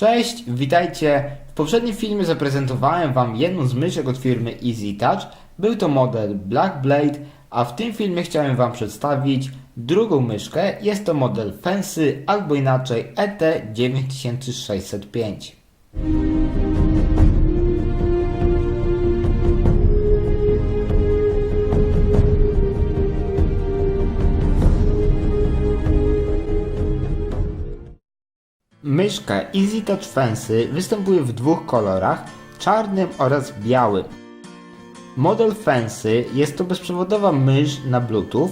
Cześć, witajcie. W poprzednim filmie zaprezentowałem Wam jedną z myszek od firmy Easy Touch. Był to model Black Blade, a w tym filmie chciałem Wam przedstawić drugą myszkę. Jest to model Fancy albo inaczej E ET9605. Myszka Easy Touch Fancy występuje w dwóch kolorach, czarnym oraz białym. Model Fancy jest to bezprzewodowa mysz na Bluetooth.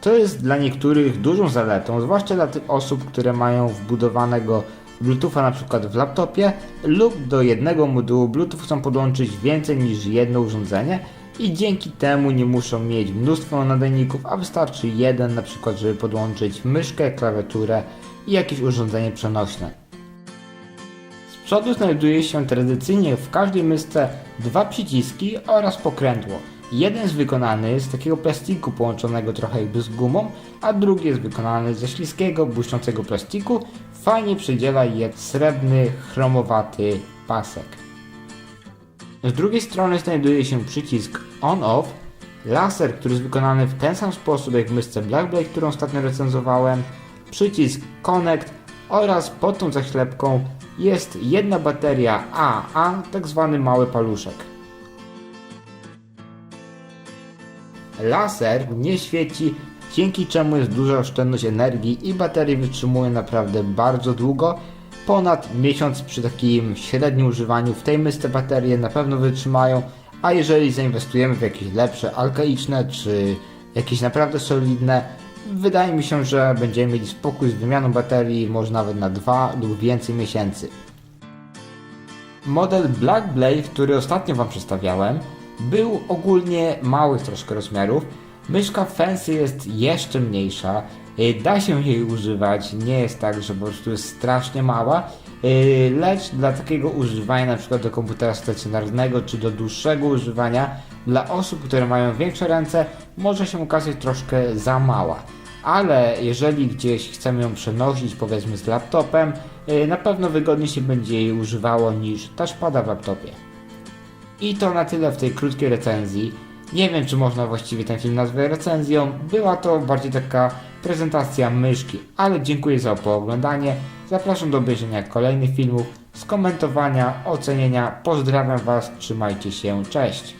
To jest dla niektórych dużą zaletą, zwłaszcza dla tych osób, które mają wbudowanego Bluetootha na przykład w laptopie lub do jednego modułu Bluetooth chcą podłączyć więcej niż jedno urządzenie i dzięki temu nie muszą mieć mnóstwo nadajników, a wystarczy jeden na przykład, żeby podłączyć myszkę, klawiaturę i jakieś urządzenie przenośne. Z przodu znajduje się tradycyjnie w każdej mysce dwa przyciski oraz pokrętło. Jeden jest wykonany z takiego plastiku połączonego trochę jakby z gumą, a drugi jest wykonany ze śliskiego, błyszczącego plastiku. Fajnie przydziela je srebrny, chromowaty pasek. Z drugiej strony znajduje się przycisk on-off, laser, który jest wykonany w ten sam sposób jak w mysce Blackblade, którą ostatnio recenzowałem, przycisk connect oraz pod tą zaślepką jest jedna bateria AA, tak zwany mały paluszek. Laser nie świeci, dzięki czemu jest duża oszczędność energii i baterie wytrzymują naprawdę bardzo długo. Ponad miesiąc przy takim średnim używaniu w tej mysce baterie na pewno wytrzymają, a jeżeli zainwestujemy w jakieś lepsze alkaiczne czy jakieś naprawdę solidne, wydaje mi się, że będziemy mieli spokój z wymianą baterii, może nawet na dwa lub więcej miesięcy. Model Black Blade, który ostatnio Wam przedstawiałem, był ogólnie małych troszkę rozmiarów. Myszka Fancy jest jeszcze mniejsza, y, da się jej używać, nie jest tak, że po prostu jest strasznie mała, y, lecz dla takiego używania na przykład do komputera stacjonarnego czy do dłuższego używania dla osób, które mają większe ręce może się okazać troszkę za mała. Ale jeżeli gdzieś chcemy ją przenosić powiedzmy z laptopem, y, na pewno wygodniej się będzie jej używało niż touchpada w laptopie. I to na tyle w tej krótkiej recenzji. Nie wiem, czy można właściwie ten film nazwać recenzją. Była to bardziej taka prezentacja myszki, ale dziękuję za pooglądanie. Zapraszam do obejrzenia kolejnych filmów, skomentowania, ocenienia. Pozdrawiam Was, trzymajcie się, cześć!